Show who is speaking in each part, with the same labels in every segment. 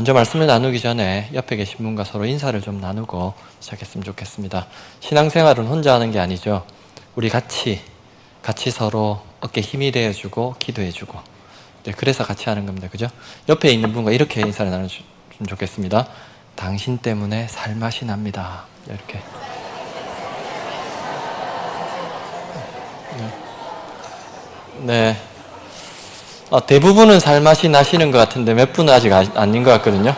Speaker 1: 먼저 말씀을 나누기 전에 옆에 계신 분과 서로 인사를 좀 나누고 시작했으면 좋겠습니다. 신앙생활은 혼자 하는 게 아니죠. 우리 같이, 같이 서로 어깨 힘이 되어주고 기도해주고. 네, 그래서 같이 하는 겁니다. 그죠? 옆에 있는 분과 이렇게 인사를 나누시면 좋겠습니다. 당신 때문에 살맛이 납니다. 이렇게. 네. 어, 대부분은 살맛이 나시는 것 같은데 몇 분은 아직 아, 아닌 것 같거든요.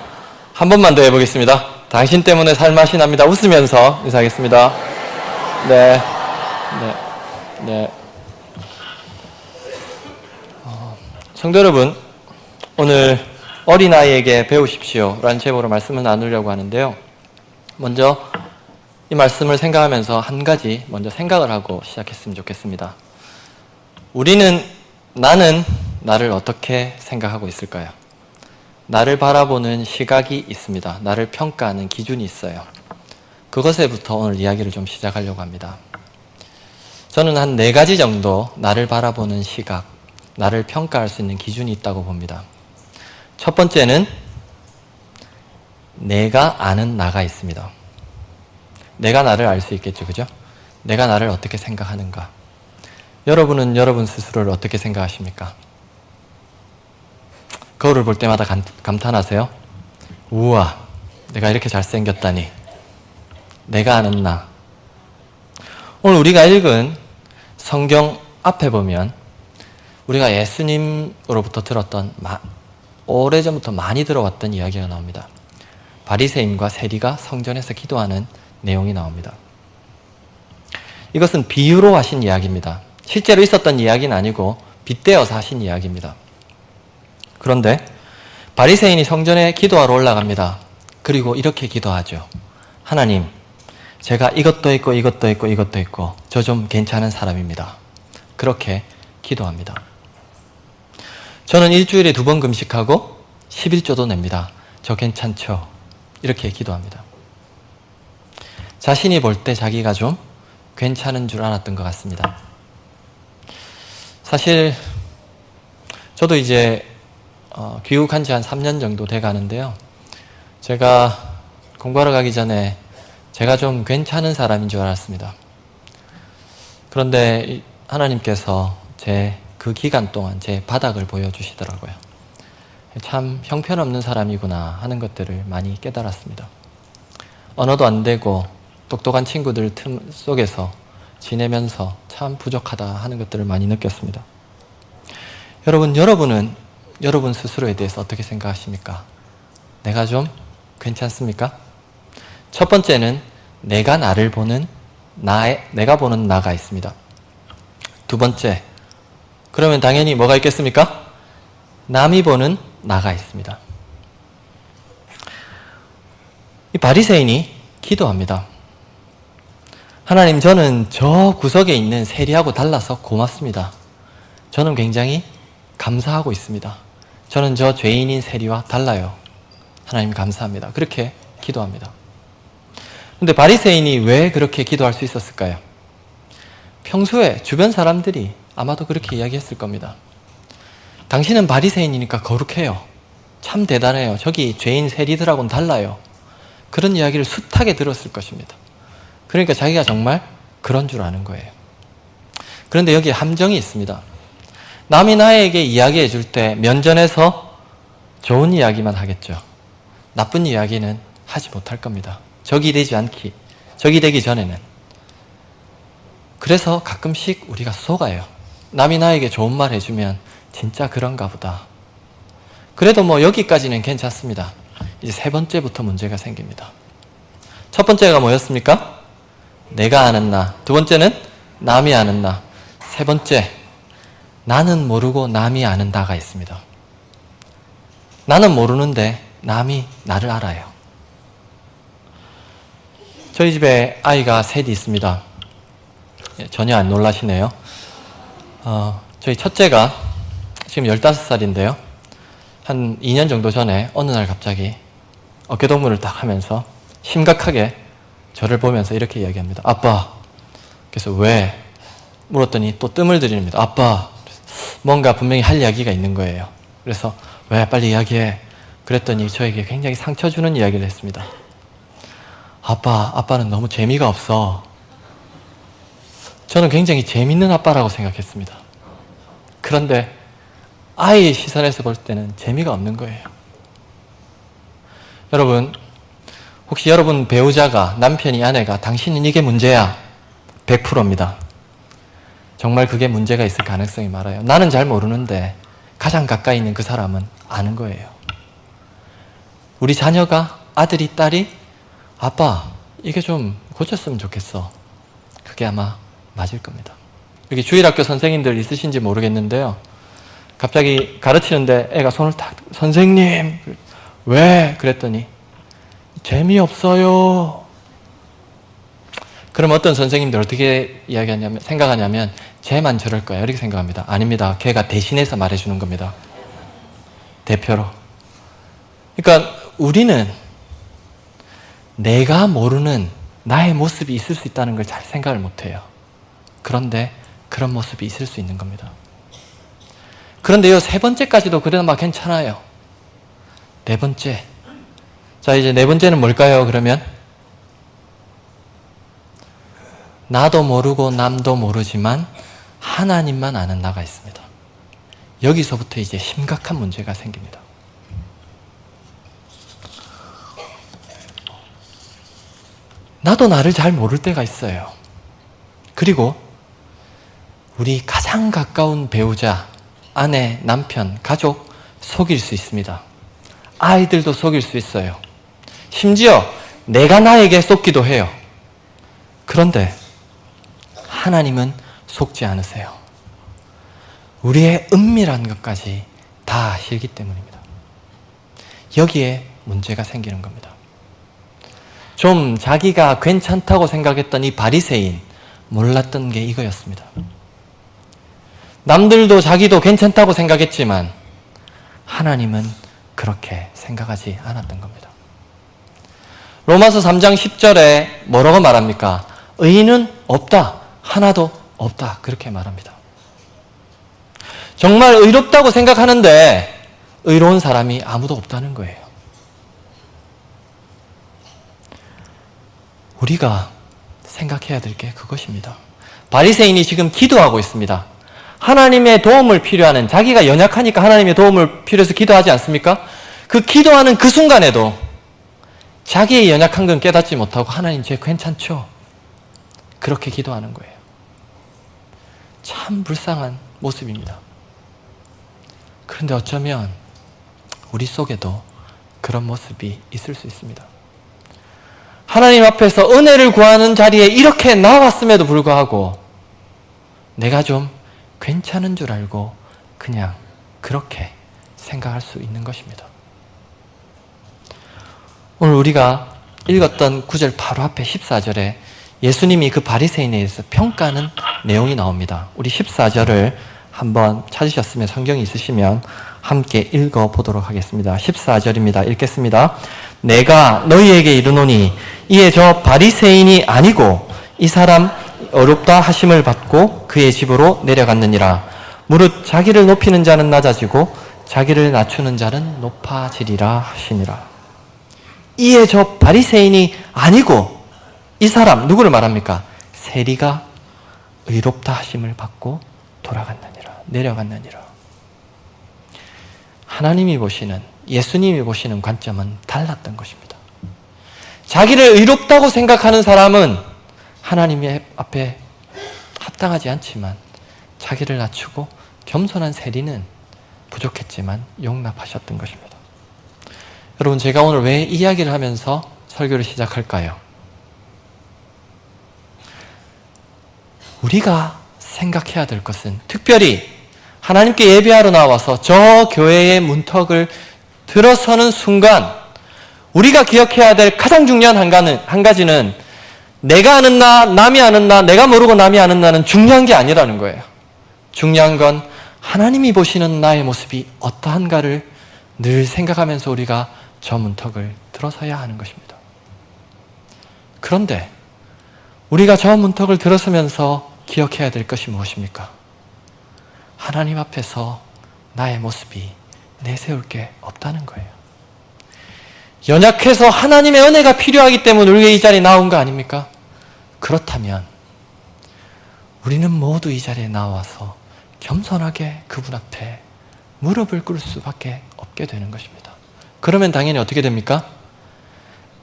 Speaker 1: 한 번만 더 해보겠습니다. 당신 때문에 살맛이 납니다. 웃으면서 인사하겠습니다. 네. 네. 네. 어, 성도 여러분, 오늘 어린아이에게 배우십시오. 라는 제목으로 말씀을 나누려고 하는데요. 먼저 이 말씀을 생각하면서 한 가지 먼저 생각을 하고 시작했으면 좋겠습니다. 우리는 나는 나를 어떻게 생각하고 있을까요? 나를 바라보는 시각이 있습니다. 나를 평가하는 기준이 있어요. 그것에부터 오늘 이야기를 좀 시작하려고 합니다. 저는 한 네 가지 정도 나를 바라보는 시각, 나를 평가할 수 있는 기준이 있다고 봅니다. 첫 번째는 내가 아는 나가 있습니다. 내가 나를 알 수 있겠죠, 그죠? 내가 나를 어떻게 생각하는가. 여러분은 여러분 스스로를 어떻게 생각하십니까? 거울을 볼 때마다 감, 감탄하세요? 우와, 내가 이렇게 잘생겼다니. 내가 아는 나. 오늘 우리가 읽은 성경 앞에 보면 우리가 예수님으로부터 들었던 마, 오래전부터 많이 들어왔던 이야기가 나옵니다. 바리새인과 세리가 성전에서 기도하는 내용이 나옵니다. 이것은 비유로 하신 이야기입니다. 실제로 있었던 이야기는 아니고 빗대어서 하신 이야기입니다. 그런데 바리새인이 성전에 기도하러 올라갑니다. 그리고 이렇게 기도하죠. 하나님, 제가 이것도 있고 이것도 있고 이것도 있고 저 좀 괜찮은 사람입니다. 그렇게 기도합니다. 저는 일주일에 두 번 금식하고 11조도 냅니다. 저 괜찮죠? 이렇게 기도합니다. 자신이 볼 때 자기가 좀 괜찮은 줄 알았던 것 같습니다. 사실 저도 이제 어, 귀국한 지 한 3년 정도 돼 가는데요. 제가 공부하러 가기 전에 제가 좀 괜찮은 사람인 줄 알았습니다. 그런데 하나님께서 제 그 기간 동안 제 바닥을 보여주시더라고요. 참 형편없는 사람이구나 하는 것들을 많이 깨달았습니다. 언어도 안 되고 똑똑한 친구들 틈 속에서 지내면서 참 부족하다 하는 것들을 많이 느꼈습니다. 여러분, 여러분은 여러분 스스로에 대해서 어떻게 생각하십니까? 내가 좀 괜찮습니까? 첫 번째는 내가 나를 보는 나의 내가 보는 나가 있습니다. 두 번째, 그러면 당연히 뭐가 있겠습니까? 남이 보는 나가 있습니다. 이 바리새인이 기도합니다. 하나님, 저는 저 구석에 있는 세리하고 달라서 고맙습니다. 저는 굉장히 감사하고 있습니다. 저는 저 죄인인 세리와 달라요. 하나님 감사합니다. 그렇게 기도합니다. 근데 바리새인이 왜 그렇게 기도할 수 있었을까요? 평소에 주변 사람들이 아마도 그렇게 이야기했을 겁니다. 당신은 바리새인이니까 거룩해요. 참 대단해요. 저기 죄인 세리들하고는 달라요. 그런 이야기를 숱하게 들었을 것입니다. 그러니까 자기가 정말 그런 줄 아는 거예요. 그런데 여기 함정이 있습니다. 남이 나에게 이야기해 줄 때 면전에서 좋은 이야기만 하겠죠. 나쁜 이야기는 하지 못할 겁니다. 적이 되지 않기, 적이 되기 전에는. 그래서 가끔씩 우리가 속아요. 남이 나에게 좋은 말 해주면 진짜 그런가 보다. 그래도 뭐 여기까지는 괜찮습니다. 이제 세 번째부터 문제가 생깁니다. 첫 번째가 뭐였습니까? 내가 아는 나. 두 번째는 남이 아는 나. 세 번째, 나는 모르고 남이 아는 나가 있습니다. 나는 모르는데 남이 나를 알아요. 저희 집에 아이가 셋이 있습니다. 예, 전혀 안 놀라시네요. 어, 저희 첫째가 지금 15살인데요. 한 2년 정도 전에 어느 날 갑자기 어깨동무를 딱 하면서 심각하게 저를 보면서 이렇게 이야기합니다. 아빠. 그래서 왜? 물었더니 또 뜸을 들입니다. 아빠. 뭔가 분명히 할 이야기가 있는 거예요. 그래서 왜 빨리 이야기해. 그랬더니 저에게 굉장히 상처 주는 이야기를 했습니다. 아빠, 아빠는 너무 재미가 없어. 저는 굉장히 재밌는 아빠라고 생각했습니다. 그런데 아이의 시선에서 볼 때는 재미가 없는 거예요. 여러분, 혹시 여러분 배우자가, 남편이, 아내가 당신은 이게 문제야. 100%입니다. 정말 그게 문제가 있을 가능성이 많아요. 나는 잘 모르는데 가장 가까이 있는 그 사람은 아는 거예요. 우리 자녀가, 아들이, 딸이, 아빠, 이게 좀 고쳤으면 좋겠어. 그게 아마 맞을 겁니다. 여기 주일학교 선생님들 있으신지 모르겠는데요. 갑자기 가르치는데 애가 손을 탁, 선생님, 왜? 그랬더니, 재미없어요. 그럼 어떤 선생님들 어떻게 이야기하냐면, 생각하냐면, 쟤만 저럴 거야. 이렇게 생각합니다. 아닙니다. 걔가 대신해서 말해주는 겁니다. 대표로. 그러니까 우리는 내가 모르는 나의 모습이 있을 수 있다는 걸 잘 생각을 못 해요. 그런데 그런 모습이 있을 수 있는 겁니다. 그런데요, 세 번째까지도 그래도 괜찮아요. 네 번째. 자, 이제 네 번째는 뭘까요, 그러면? 나도 모르고 남도 모르지만 하나님만 아는 나가 있습니다. 여기서부터 이제 심각한 문제가 생깁니다. 나도 나를 잘 모를 때가 있어요. 그리고 우리 가장 가까운 배우자, 아내, 남편, 가족 속일 수 있습니다. 아이들도 속일 수 있어요. 심지어 내가 나에게 속기도 해요. 그런데 하나님은 속지 않으세요. 우리의 은밀한 것까지 다 아시기 때문입니다. 여기에 문제가 생기는 겁니다. 좀 자기가 괜찮다고 생각했던 이 바리새인 몰랐던 게 이거였습니다. 남들도 자기도 괜찮다고 생각했지만 하나님은 그렇게 생각하지 않았던 겁니다. 로마서 3장 10절에 뭐라고 말합니까? 의인은 없다. 하나도 없다. 그렇게 말합니다. 정말 의롭다고 생각하는데 의로운 사람이 아무도 없다는 거예요. 우리가 생각해야 될 게 그것입니다. 바리새인이 지금 기도하고 있습니다. 하나님의 도움을 필요하는 자기가 연약하니까 하나님의 도움을 필요해서 기도하지 않습니까? 그 기도하는 그 순간에도 자기의 연약한 건 깨닫지 못하고 하나님 제 괜찮죠? 그렇게 기도하는 거예요. 참 불쌍한 모습입니다. 그런데 어쩌면 우리 속에도 그런 모습이 있을 수 있습니다. 하나님 앞에서 은혜를 구하는 자리에 이렇게 나왔음에도 불구하고 내가 좀 괜찮은 줄 알고 그냥 그렇게 생각할 수 있는 것입니다. 오늘 우리가 읽었던 구절 바로 앞에 14절에 예수님이 그 바리새인에 대해서 평가하는 내용이 나옵니다. 우리 14절을 한번 찾으셨으면 성경이 있으시면 함께 읽어 보도록 하겠습니다. 14절입니다. 읽겠습니다. 내가 너희에게 이르노니 이에 저 바리새인이 아니고 이 사람 어렵다 하심을 받고 그의 집으로 내려갔느니라. 무릇 자기를 높이는 자는 낮아지고 자기를 낮추는 자는 높아지리라 하시니라. 이에 저 바리새인이 아니고 이 사람 누구를 말합니까? 세리가 의롭다 하심을 받고 돌아갔느니라. 내려갔느니라. 하나님이 보시는 예수님이 보시는 관점은 달랐던 것입니다. 자기를 의롭다고 생각하는 사람은 하나님의 앞에 합당하지 않지만 자기를 낮추고 겸손한 세리는 부족했지만 용납하셨던 것입니다. 여러분, 제가 오늘 왜 이야기를 하면서 설교를 시작할까요? 우리가 생각해야 될 것은 특별히 하나님께 예배하러 나와서 저 교회의 문턱을 들어서는 순간 우리가 기억해야 될 가장 중요한 한 가지는 내가 아는 나, 남이 아는 나, 내가 모르고 남이 아는 나는 중요한 게 아니라는 거예요. 중요한 건 하나님이 보시는 나의 모습이 어떠한가를 늘 생각하면서 우리가 저 문턱을 들어서야 하는 것입니다. 그런데 우리가 저 문턱을 들어서면서 기억해야 될 것이 무엇입니까? 하나님 앞에서 나의 모습이 내세울 게 없다는 거예요. 연약해서 하나님의 은혜가 필요하기 때문에 우리가 이 자리에 나온 거 아닙니까? 그렇다면 우리는 모두 이 자리에 나와서 겸손하게 그분 앞에 무릎을 꿇을 수밖에 없게 되는 것입니다. 그러면 당연히 어떻게 됩니까?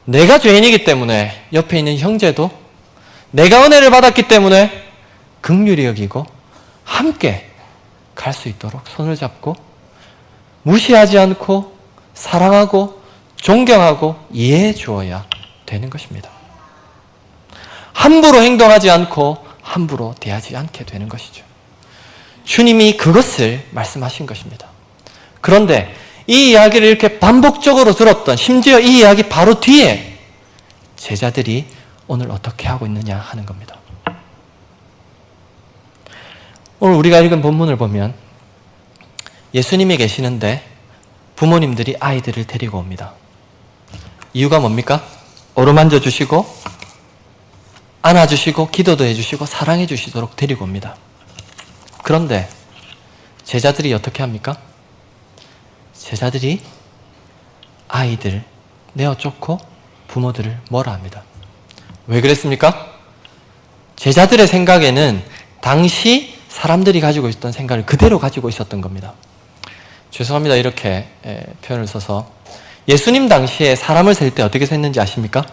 Speaker 1: 내가 죄인이기 때문에 옆에 있는 형제도 내가 은혜를 받았기 때문에 극률이 여기고 함께 갈 수 있도록 손을 잡고 무시하지 않고 사랑하고 존경하고 이해해 주어야 되는 것입니다. 함부로 행동하지 않고 함부로 대하지 않게 되는 것이죠. 주님이 그것을 말씀하신 것입니다. 그런데 이 이야기를 이렇게 반복적으로 들었던 심지어 이 이야기 바로 뒤에 제자들이 오늘 어떻게 하고 있느냐 하는 겁니다. 오늘 우리가 읽은 본문을 보면 예수님이 계시는데 부모님들이 아이들을 데리고 옵니다. 이유가 뭡니까? 어루만져 주시고 안아주시고 기도도 해주시고 사랑해 주시도록 데리고 옵니다. 그런데 제자들이 어떻게 합니까? 제자들이 아이들 내어 쫓고 부모들을 뭐라 합니다. 왜 그랬습니까? 제자들의 생각에는 당시 사람들이 가지고 있었던 생각을 그대로 가지고 있었던 겁니다. 죄송합니다. 이렇게 에, 표현을 써서 예수님 당시에 사람을 셀 때 어떻게 셌는지 아십니까?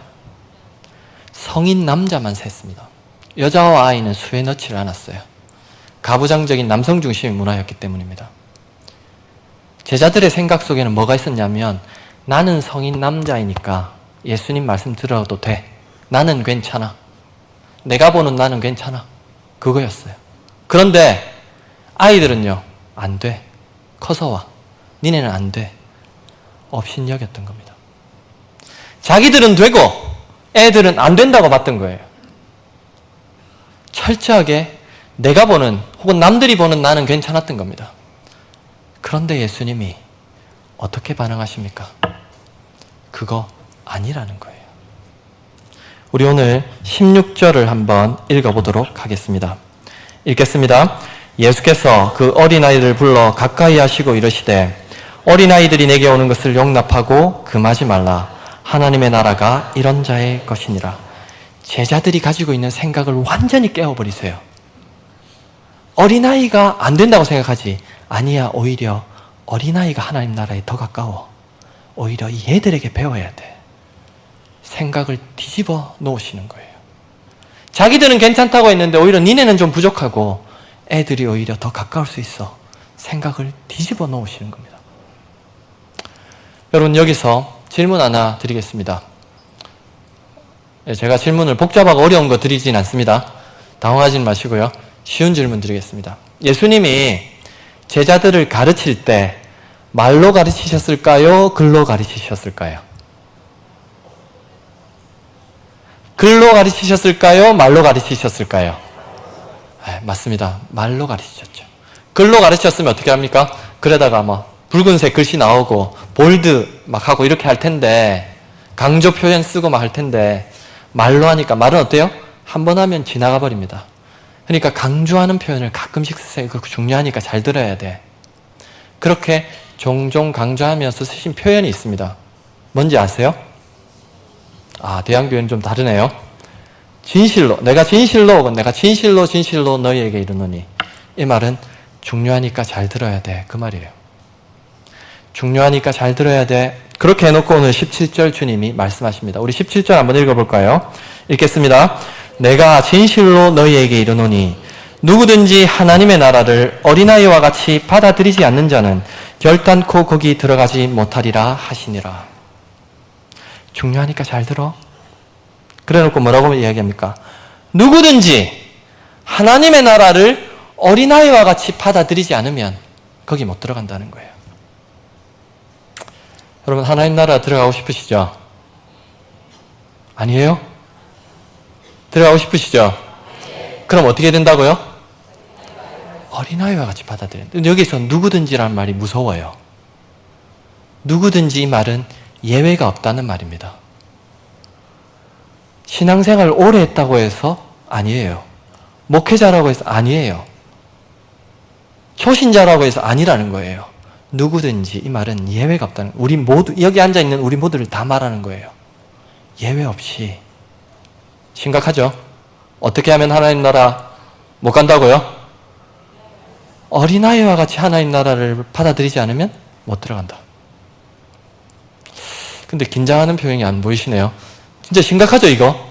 Speaker 1: 성인 남자만 셌습니다. 여자와 아이는 수에 넣지를 않았어요. 가부장적인 남성 중심의 문화였기 때문입니다. 제자들의 생각 속에는 뭐가 있었냐면 나는 성인 남자이니까 예수님 말씀 들어도 돼. 나는 괜찮아. 내가 보는 나는 괜찮아. 그거였어요. 그런데 아이들은요, 안 돼. 커서 와. 니네는 안 돼. 업신여겼던 겁니다. 자기들은 되고 애들은 안 된다고 봤던 거예요. 철저하게 내가 보는 혹은 남들이 보는 나는 괜찮았던 겁니다. 그런데 예수님이 어떻게 반응하십니까? 그거 아니라는 거예요. 우리 오늘 16절을 한번 읽어보도록 하겠습니다. 읽겠습니다. 예수께서 그 어린아이를 불러 가까이 하시고 이르시되 어린아이들이 내게 오는 것을 용납하고 금하지 말라. 하나님의 나라가 이런 자의 것이니라. 제자들이 가지고 있는 생각을 완전히 깨워버리세요. 어린아이가 안 된다고 생각하지. 아니야, 오히려 어린아이가 하나님 나라에 더 가까워. 오히려 얘들에게 배워야 돼. 생각을 뒤집어 놓으시는 거예요. 자기들은 괜찮다고 했는데 오히려 니네는 좀 부족하고 애들이 오히려 더 가까울 수 있어. 생각을 뒤집어 놓으시는 겁니다. 여러분, 여기서 질문 하나 드리겠습니다. 예, 제가 질문을 복잡하고 어려운 거 드리진 않습니다. 당황하지 마시고요. 쉬운 질문 드리겠습니다. 예수님이 제자들을 가르칠 때 말로 가르치셨을까요? 글로 가르치셨을까요? 글로 가르치셨을까요? 말로 가르치셨을까요? 네, 맞습니다. 말로 가르치셨죠. 글로 가르치셨으면 어떻게 합니까? 그러다가 뭐 붉은색 글씨 나오고 볼드 막 하고 이렇게 할 텐데 강조 표현 쓰고 막 할 텐데 말로 하니까 말은 어때요? 한 번 하면 지나가 버립니다. 그러니까 강조하는 표현을 가끔씩 쓰세요. 그거 중요하니까 잘 들어야 돼. 그렇게 종종 강조하면서 쓰신 표현이 있습니다. 뭔지 아세요? 아, 대양 표현이 좀 다르네요. 진실로, 내가 진실로, 내가 진실로, 진실로 너희에게 이르노니. 이 말은 중요하니까 잘 들어야 돼. 그 말이에요. 중요하니까 잘 들어야 돼. 그렇게 해놓고 오늘 17절 주님이 말씀하십니다. 우리 17절 한번 읽어볼까요? 읽겠습니다. 내가 진실로 너희에게 이르노니 누구든지 하나님의 나라를 어린아이와 같이 받아들이지 않는 자는 결단코 거기 들어가지 못하리라 하시니라. 중요하니까 잘 들어. 그래 놓고 뭐라고 이야기합니까? 누구든지 하나님의 나라를 어린아이와 같이 받아들이지 않으면 거기 못 들어간다는 거예요. 여러분, 하나님 나라 들어가고 싶으시죠? 아니에요? 들어가고 싶으시죠? 그럼 어떻게 된다고요? 어린아이와 같이 받아들여야 여기서 누구든지라는 말이 무서워요. 누구든지 이 말은 예외가 없다는 말입니다. 신앙생활 오래 했다고 해서 아니에요. 목회자라고 해서 아니에요. 초신자라고 해서 아니라는 거예요. 누구든지 이 말은 예외가 없다는 우리 모두 여기 앉아 있는 우리 모두를 다 말하는 거예요. 예외 없이 심각하죠. 어떻게 하면 하나님 나라 못 간다고요? 어린아이와 같이 하나님 나라를 받아들이지 않으면 못 들어간다. 근데 긴장하는 표정이 안 보이시네요. 진짜 심각하죠, 이거?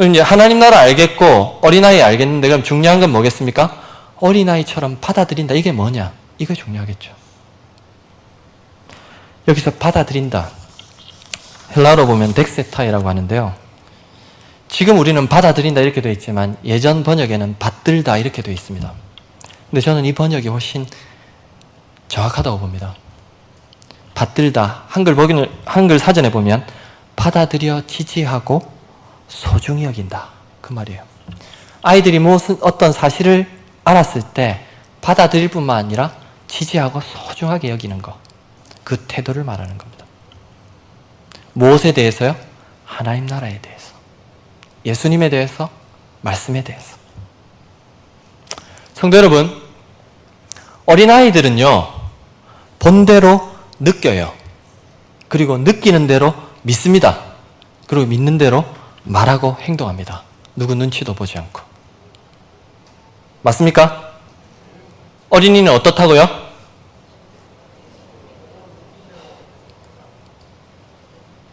Speaker 1: 이제 하나님 나라 알겠고 어린아이 알겠는데 그럼 중요한 건 뭐겠습니까? 어린아이처럼 받아들인다. 이게 뭐냐? 이거 중요하겠죠. 여기서 받아들인다. 헬라어로 보면 덱세타이라고 하는데요. 지금 우리는 받아들인다 이렇게 되어 있지만 예전 번역에는 받들다 이렇게 되어 있습니다. 근데 저는 이 번역이 훨씬 정확하다고 봅니다. 받들다 한글 보기는 한글 사전에 보면 받아들여 지지하고 소중히 여긴다 그 말이에요. 아이들이 무슨 어떤 사실을 알았을 때 받아들일 뿐만 아니라 지지하고 소중하게 여기는 것. 그 태도를 말하는 겁니다. 무엇에 대해서요? 하나님 나라에 대해서. 예수님에 대해서, 말씀에 대해서. 성도 여러분, 어린아이들은요, 본대로 느껴요. 그리고 느끼는 대로 믿습니다. 그리고 믿는 대로 말하고 행동합니다. 누구 눈치도 보지 않고. 맞습니까? 어린이는 어떻다고요?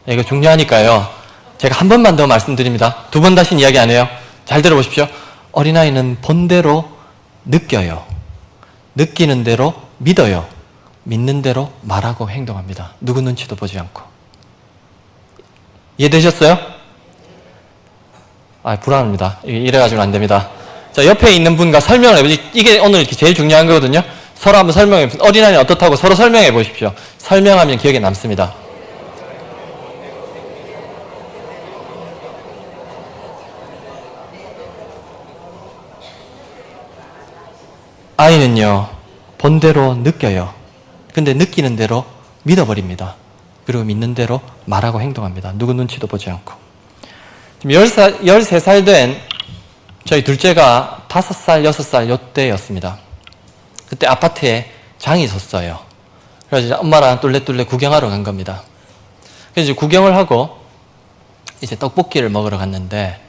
Speaker 1: 네, 이거 중요하니까요. 제가 한 번만 더 말씀드립니다. 두 번 다시 이야기 안 해요. 잘 들어보십시오. 어린아이는 본대로 느껴요. 느끼는 대로 믿어요. 믿는 대로 말하고 행동합니다. 누구 눈치도 보지 않고. 이해되셨어요? 아, 불안합니다. 이래가지고는 안 됩니다. 자, 옆에 있는 분과 설명을 해보시 이게 오늘 제일 중요한 거거든요. 서로 한번 설명해 보세요. 어린아이는 어떻다고 서로 설명해 보십시오. 설명하면 기억에 남습니다. 아이는요, 본대로 느껴요. 근데 느끼는 대로 믿어버립니다. 그리고 믿는 대로 말하고 행동합니다. 누구 눈치도 보지 않고. 지금 10살, 13살 된 저희 둘째가 5살, 6살 요때였습니다. 그때 아파트에 장이 있었어요. 그래서 엄마랑 뚫레뚫레 구경하러 간 겁니다. 그래서 이제 구경을 하고 이제 떡볶이를 먹으러 갔는데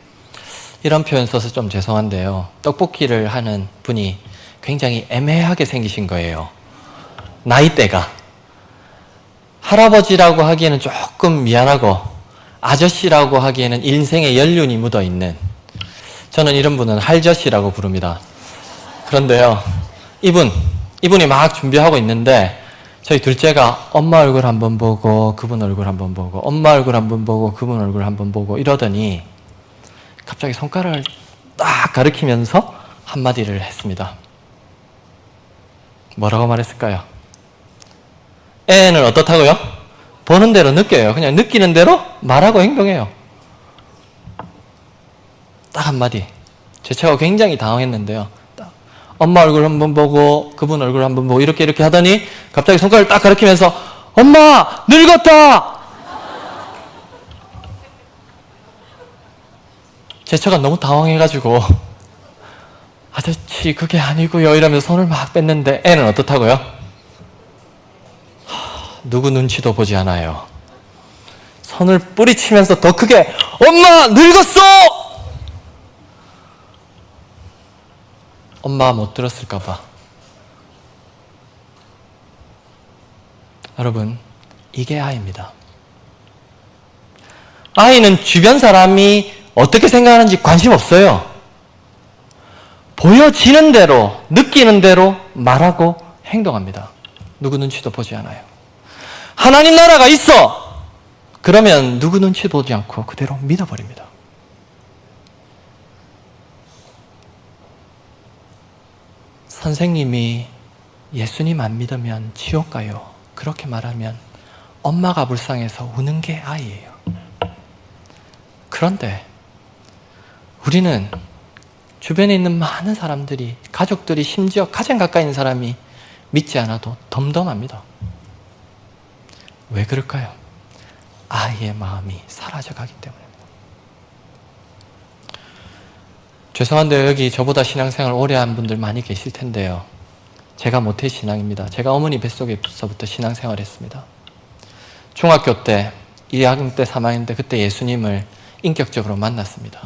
Speaker 1: 이런 표현 써서 좀 죄송한데요. 떡볶이를 하는 분이 굉장히 애매하게 생기신 거예요. 나이대가. 할아버지라고 하기에는 조금 미안하고 아저씨라고 하기에는 인생의 연륜이 묻어 있는 저는 이런 분은 할저씨라고 부릅니다. 그런데요, 이분, 이분이 막 준비하고 있는데 저희 둘째가 엄마 얼굴 한번 보고 그분 얼굴 한번 보고 엄마 얼굴 한번 보고 그분 얼굴 한번 보고 이러더니 갑자기 손가락을 딱 가리키면서 한마디를 했습니다. 뭐라고 말했을까요? 애는 어떻다고요? 보는 대로 느껴요. 그냥 느끼는 대로 말하고 행동해요. 딱 한마디. 제 차가 굉장히 당황했는데요. 딱 엄마 얼굴 한번 보고 그분 얼굴 한번 보고 이렇게 이렇게 하더니 갑자기 손가락을 딱 가리키면서 엄마 늙었다! 제 차가 너무 당황해가지고 아저씨 그게 아니고요 이러면서 손을 막 뺐는데 애는 어떻다고요? 하, 누구 눈치도 보지 않아요. 손을 뿌리치면서 더 크게 엄마 늙었어! 엄마 못 들었을까 봐. 여러분, 이게 아이입니다. 아이는 주변 사람이 어떻게 생각하는지 관심 없어요. 보여지는 대로, 느끼는 대로 말하고 행동합니다. 누구 눈치도 보지 않아요. 하나님 나라가 있어! 그러면 누구 눈치 보지 않고 그대로 믿어버립니다. 선생님이 예수님 안 믿으면 지옥 가요. 그렇게 말하면 엄마가 불쌍해서 우는 게 아이예요. 그런데 우리는 주변에 있는 많은 사람들이, 가족들이, 심지어 가장 가까이 있는 사람이 믿지 않아도 덤덤합니다. 왜 그럴까요? 아이의 마음이 사라져가기 때문입니다. 죄송한데 여기 저보다 신앙생활 오래 한 분들 많이 계실 텐데요. 제가 모태 신앙입니다. 제가 어머니 뱃속에서부터 신앙생활 했습니다. 중학교 때, 2학년 때, 3학년 때 그때 예수님을 인격적으로 만났습니다.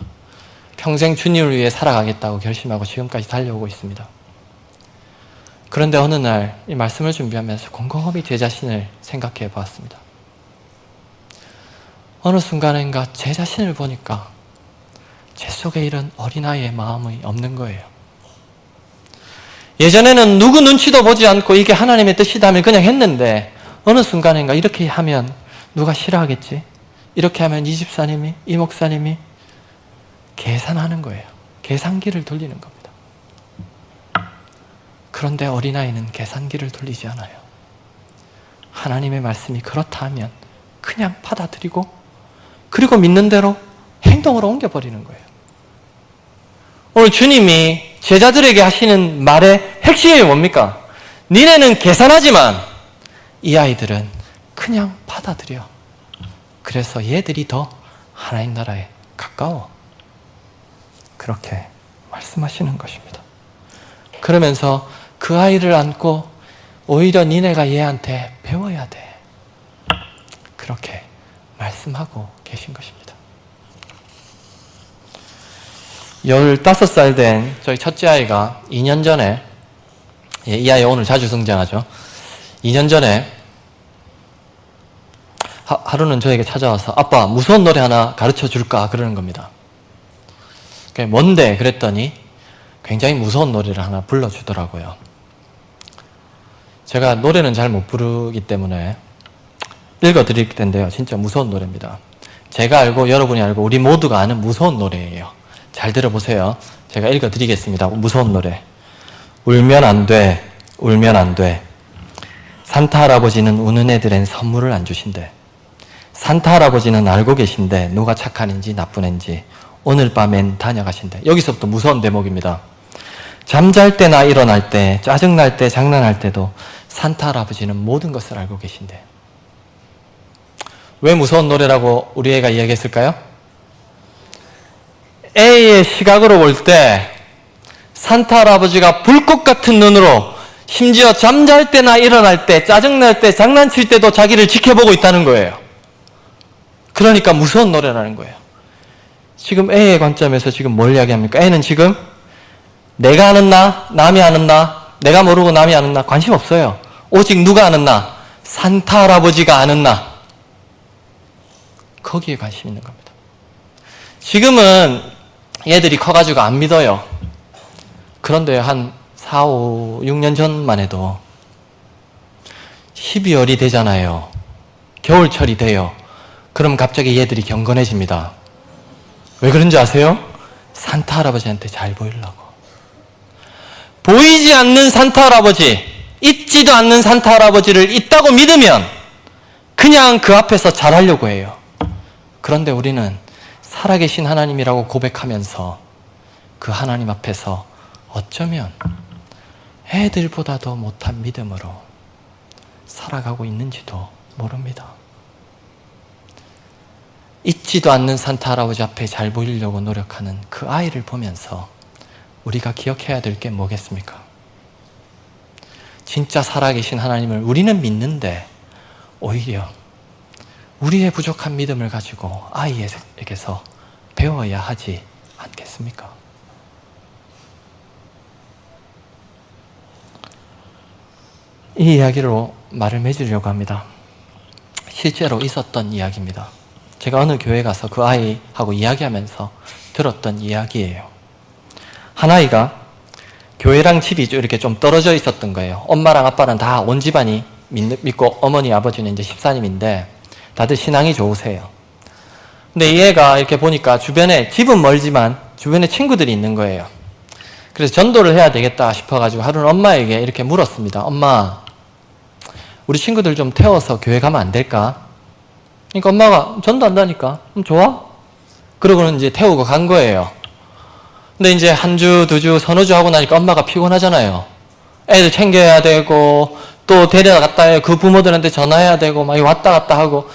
Speaker 1: 평생 주님을 위해 살아가겠다고 결심하고 지금까지 달려오고 있습니다. 그런데 어느 날 이 말씀을 준비하면서 곰곰이 제 자신을 생각해 보았습니다. 어느 순간인가 제 자신을 보니까 제 속에 이런 어린아이의 마음이 없는 거예요. 예전에는 누구 눈치도 보지 않고 이게 하나님의 뜻이다면 그냥 했는데 어느 순간인가 이렇게 하면 누가 싫어하겠지? 이렇게 하면 이 집사님이, 이 목사님이 계산하는 거예요. 계산기를 돌리는 겁니다. 그런데 어린아이는 계산기를 돌리지 않아요. 하나님의 말씀이 그렇다 하면 그냥 받아들이고 그리고 믿는 대로 행동으로 옮겨버리는 거예요. 오늘 주님이 제자들에게 하시는 말의 핵심이 뭡니까? 니네는 계산하지만 이 아이들은 그냥 받아들여. 그래서 얘들이 더 하나님 나라에 가까워. 그렇게 말씀하시는 것입니다. 그러면서 그 아이를 안고 오히려 니네가 얘한테 배워야 돼. 그렇게 말씀하고 계신 것입니다. 15살 된 저희 첫째 아이가 2년 전에, 예, 이 아이 오늘 자주 등장하죠. 2년 전에 하, 루는 저에게 찾아와서 아빠 무서운 노래 하나 가르쳐 줄까 그러는 겁니다. 뭔데 그랬더니 굉장히 무서운 노래를 하나 불러주더라고요. 제가 노래는 잘 못 부르기 때문에 읽어 드릴 텐데요. 진짜 무서운 노래입니다. 제가 알고 여러분이 알고 우리 모두가 아는 무서운 노래예요. 잘 들어보세요. 제가 읽어 드리겠습니다. 무서운 노래. 울면 안 돼. 울면 안 돼. 산타 할아버지는 우는 애들엔 선물을 안 주신대. 산타 할아버지는 알고 계신데 누가 착한 인지 나쁜 인지 오늘 밤엔 다녀가신대. 여기서부터 무서운 대목입니다. 잠잘 때나 일어날 때, 짜증날 때, 장난할 때도 산타 할아버지는 모든 것을 알고 계신대. 왜 무서운 노래라고 우리 애가 이야기했을까요? A의 시각으로 볼 때 산타 할아버지가 불꽃 같은 눈으로 심지어 잠잘 때나 일어날 때, 짜증날 때, 장난칠 때도 자기를 지켜보고 있다는 거예요. 그러니까 무서운 노래라는 거예요. 지금 A의 관점에서 지금 뭘 이야기합니까? A는 지금 내가 아는 나, 남이 아는 나, 내가 모르고 남이 아는 나 관심 없어요. 오직 누가 아는 나? 산타 할아버지가 아는 나. 거기에 관심 있는 겁니다. 지금은 얘들이 커가지고 안 믿어요. 그런데 한 4, 5, 6년 전만 해도 12월이 되잖아요. 겨울철이 돼요. 그럼 갑자기 얘들이 경건해집니다. 왜 그런지 아세요? 산타 할아버지한테 잘 보이려고. 보이지 않는 산타 할아버지, 있지도 않는 산타 할아버지를 있다고 믿으면 그냥 그 앞에서 잘하려고 해요. 그런데 우리는 살아계신 하나님이라고 고백하면서 그 하나님 앞에서 어쩌면 애들보다도 못한 믿음으로 살아가고 있는지도 모릅니다. 있지도 않는 산타 할아버지 앞에 잘 보이려고 노력하는 그 아이를 보면서 우리가 기억해야 될 게 뭐겠습니까? 진짜 살아계신 하나님을 우리는 믿는데 오히려 우리의 부족한 믿음을 가지고 아이에게서 배워야 하지 않겠습니까? 이 이야기로 말을 맺으려고 합니다. 실제로 있었던 이야기입니다. 제가 어느 교회 가서 그 아이하고 이야기하면서 들었던 이야기예요. 한 아이가 교회랑 집이 이렇게 좀 떨어져 있었던 거예요. 엄마랑 아빠는 다온 집안이 믿고 어머니 아버지는 이제 집사님인데 다들 신앙이 좋으세요. 근데 이 애가 이렇게 보니까 주변에 집은 멀지만 주변에 친구들이 있는 거예요. 그래서 전도를 해야 되겠다 싶어가지고 하루는 엄마에게 이렇게 물었습니다. 엄마, 우리 친구들 좀 태워서 교회 가면 안 될까? 그러니까 엄마가 전도 한다니까. 그럼 좋아? 그러고는 이제 태우고 간 거예요. 근데 이제 한 주, 두 주, 서너 주 하고 나니까 엄마가 피곤하잖아요. 애들 챙겨야 되고, 또 데려갔다 그 부모들한테 전화해야 되고, 막 왔다 갔다 하고.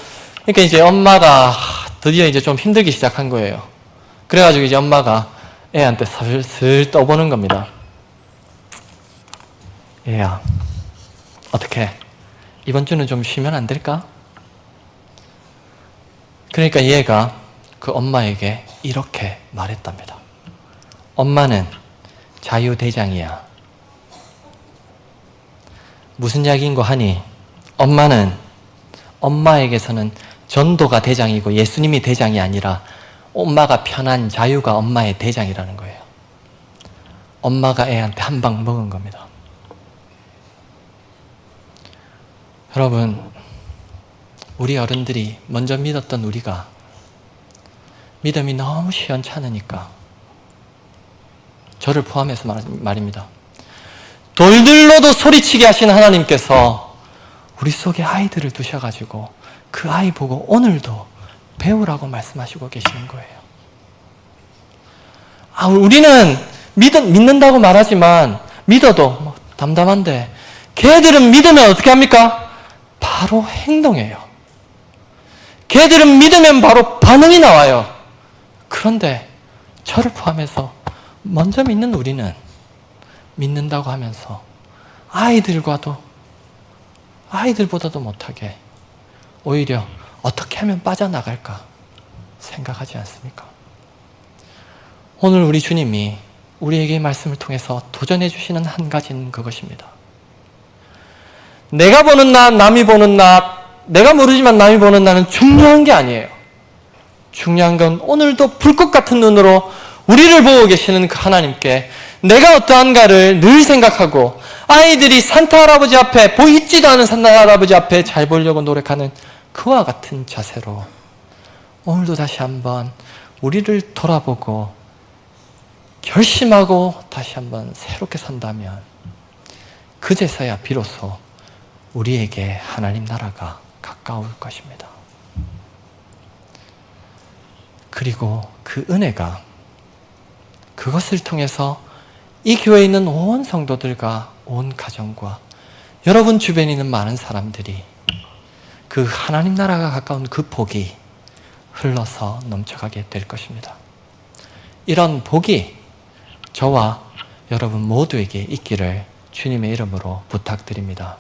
Speaker 1: 그러니까 이제 엄마가 드디어 이제 좀 힘들기 시작한 거예요. 그래가지고 이제 엄마가 애한테 슬슬 떠보는 겁니다. 얘야, 어떻게? 이번 주는 좀 쉬면 안 될까? 그러니까 얘가 그 엄마에게 이렇게 말했답니다. 엄마는 자유대장이야. 무슨 이야기인고 하니, 엄마는, 엄마에게서는 전도가 대장이고 예수님이 대장이 아니라 엄마가 편한 자유가 엄마의 대장이라는 거예요. 엄마가 애한테 한 방 먹은 겁니다. 여러분, 우리 어른들이 먼저 믿었던 우리가 믿음이 너무 시원찮으니까 저를 포함해서 말- 말입니다. 돌들로도 소리치게 하신 하나님께서 우리 속에 아이들을 두셔가지고 그 아이 보고 오늘도 배우라고 말씀하시고 계시는 거예요. 아, 우리는 믿, 믿는다고 말하지만 믿어도 뭐 담담한데 걔들은 믿으면 어떻게 합니까? 바로 행동해요. 걔들은 믿으면 바로 반응이 나와요. 그런데 저를 포함해서 먼저 믿는 우리는 믿는다고 하면서 아이들과도 아이들보다도 못하게 오히려 어떻게 하면 빠져나갈까 생각하지 않습니까? 오늘 우리 주님이 우리에게 이 말씀을 통해서 도전해 주시는 한 가지는 그것입니다. 내가 보는 나, 남이 보는 나, 내가 모르지만 남이 보는 나는 중요한 게 아니에요. 중요한 건 오늘도 불꽃 같은 눈으로 우리를 보고 계시는 그 하나님께 내가 어떠한가를 늘 생각하고 아이들이 산타 할아버지 앞에 보이지도 않은 산타 할아버지 앞에 잘 보려고 노력하는 그와 같은 자세로 오늘도 다시 한번 우리를 돌아보고 결심하고 다시 한번 새롭게 산다면 그제서야 비로소 우리에게 하나님 나라가 가까울 것입니다. 그리고 그 은혜가 그것을 통해서 이 교회에 있는 온 성도들과 온 가정과 여러분 주변에 있는 많은 사람들이 그 하나님 나라가 가까운 그 복이 흘러서 넘쳐가게 될 것입니다. 이런 복이 저와 여러분 모두에게 있기를 주님의 이름으로 부탁드립니다.